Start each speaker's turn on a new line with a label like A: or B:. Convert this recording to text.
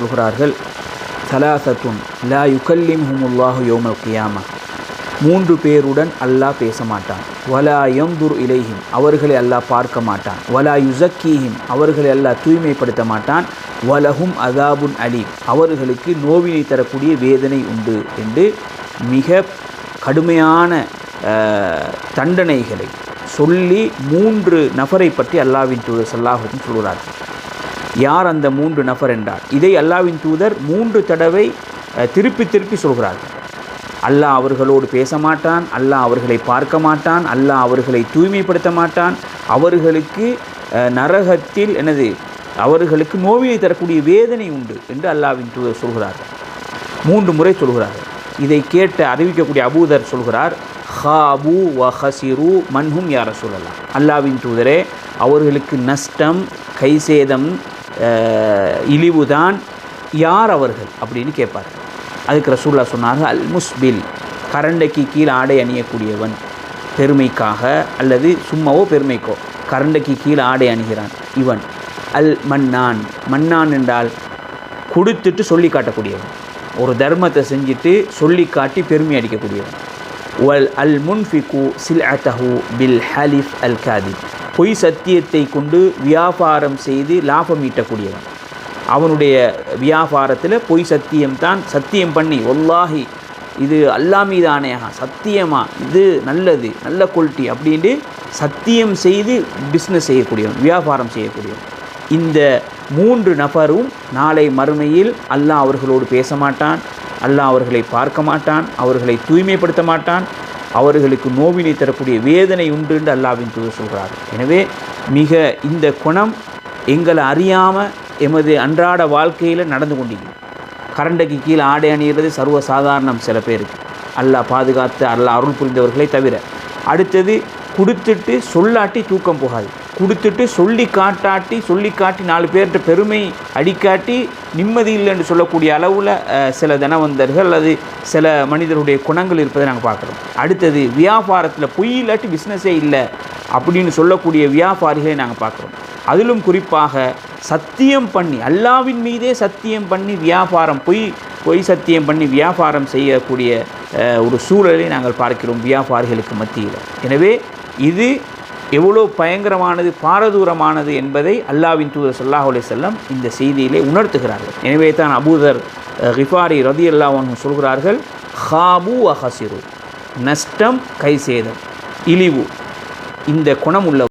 A: சொல்கிறார்கள் சலாசத்துன் லா யுகல்லிம் ஹுமுல்லாஹு யோமல் கியாமா. மூன்று பேருடன் அல்லாஹ் பேச மாட்டான் வலா யந்துர் இலைஹிம் அவர்களை அல்லாஹ் பார்க்க மாட்டான். வலா யுசக்கீஹிம் அவர்களை அல்லாஹ் தூய்மைப்படுத்த மாட்டான். வலஹும் அதாபுன் அலி அவர்களுக்கு நோவினை தரக்கூடிய வேதனை உண்டு என்று மிக கடுமையான தண்டனைகளை சொல்லி மூன்று நபரை பற்றி அல்லாவின் தூதர் சல்லாஹும் சொல்கிறார்கள் யார் அந்த மூன்று நபர் என்றார். இதை அல்லாவின் தூதர் மூன்று தடவை திருப்பி திருப்பி சொல்கிறார்கள் அல்லாஹ் அவர்களோடு பேச மாட்டான் அல்லாஹ் அவர்களை பார்க்க மாட்டான் அல்லாஹ் அவர்களை தூய்மைப்படுத்த மாட்டான். அவர்களுக்கு நரகத்தில் எனது அவர்களுக்கு நோவினை தரக்கூடிய வேதனை உண்டு என்று அல்லாவின் தூதர் சொல்கிறார்கள் மூன்று முறை சொல்கிறார்கள் இதை கேட்டு அறிவிக்கக்கூடிய அபூதர் சொல்கிறார் ஹாபு வ ஹசிரு மன்ஹும் யார சொல்லலாம் அல்லாவின் தூதரே அவர்களுக்கு நஷ்டம் கைசேதம் இழிவுதான் யார் அவர்கள் அப்படின்னு கேட்பார் அதுக்கு ரசூல்லா சொன்னாங்க அல் முஸ்பில். கரண்டைக்கு கீழே ஆடை அணியக்கூடியவன் பெருமைக்காக அல்லது சும்மாவோ பெருமைக்கோ கரண்டைக்கு கீழே ஆடை அணிகிறான் இவன். அல் மன்னான். மன்னான் என்றால் கொடுத்துட்டு சொல்லி காட்டக்கூடியவன். ஒரு தர்மத்தை செஞ்சுட்டு சொல்லி காட்டி பெருமை அடிக்கக்கூடியவன். வல் அல் முன்ஃபிகு சில் அத்தஹு பில் ஹலிஃப் அல் காதி பொய் சத்தியத்தை கொண்டு வியாபாரம் செய்து லாபம் ஈட்டக்கூடியவன். அவனுடைய வியாபாரத்தில் பொய் சத்தியம்தான் சத்தியம் பண்ணி ஒல்லாஹி இது அல்லா மீது சத்தியமா? இது நல்லது நல்ல குவாலிட்டி அப்படின்ட்டு சத்தியம் செய்து பிஸ்னஸ் செய்யக்கூடியவன் வியாபாரம் செய்யக்கூடியவன். இந்த மூன்று நபரும் நாளை மறுமையில் அல்லாஹ் அவர்களோடு பேச மாட்டான் அல்லாஹ் அவர்களை பார்க்க மாட்டான் அவர்களை தூய்மைப்படுத்த மாட்டான் அவர்களுக்கு நோவினை தரக்கூடிய வேதனை உண்டு என்று அல்லாவின் தூதர் சொல்கிறார் எனவே மிக இந்த குணம் எங்களை அறியாமல் எமது அன்றாட வாழ்க்கையில் நடந்து கொண்டிருக்கிறது கரண்டைக்கு கீழே ஆடை அணிகிறது சர்வ சாதாரணம் சில பேருக்கு. அல்லாஹ் பாதுகாத்து அல்லாஹ் அருள் புரிந்தவர்களை தவிர. அடுத்தது கொடுத்துட்டு சொல்லாட்டி தூக்கம் போகாது. கொடுத்துட்டு சொல்லி காட்டாட்டி சொல்லி காட்டி நாலு பேர்கிட்ட பெருமை அடிக்காட்டி நிம்மதி இல்லைன்னு சொல்லக்கூடிய அளவில் சில தனவந்தர்கள் அல்லது சில மனிதருடைய குணங்கள் இருப்பதை நாங்கள் பார்க்குறோம். அடுத்தது வியாபாரத்தில் பொய் இல்லாட்டி பிஸ்னஸே இல்லை அப்படின்னு சொல்லக்கூடிய வியாபாரிகளை நாங்கள் பார்க்குறோம். அதிலும் குறிப்பாக சத்தியம் பண்ணி அல்லாவின் மீதே சத்தியம் பண்ணி வியாபாரம் பொய் பொய் சத்தியம் பண்ணி வியாபாரம் செய்யக்கூடிய ஒரு சூழலை நாங்கள் பார்க்கிறோம் வியாபாரிகளுக்கு மத்தியில். எனவே இது எவ்வளோ பயங்கரமானது பாரதூரமானது என்பதை அல்லாவின் தூதர் ஸல்லல்லாஹு அலைஹி இந்த செய்தியிலே உணர்த்துகிறார்கள். எனவே தான் அபூதர் ஹிஃபாரி ரதி அல்லாஹ் சொல்கிறார்கள் ஹாபு அஹசிரு நஷ்டம் கைசேதம் இழிவு. இந்த குணம் உள்ள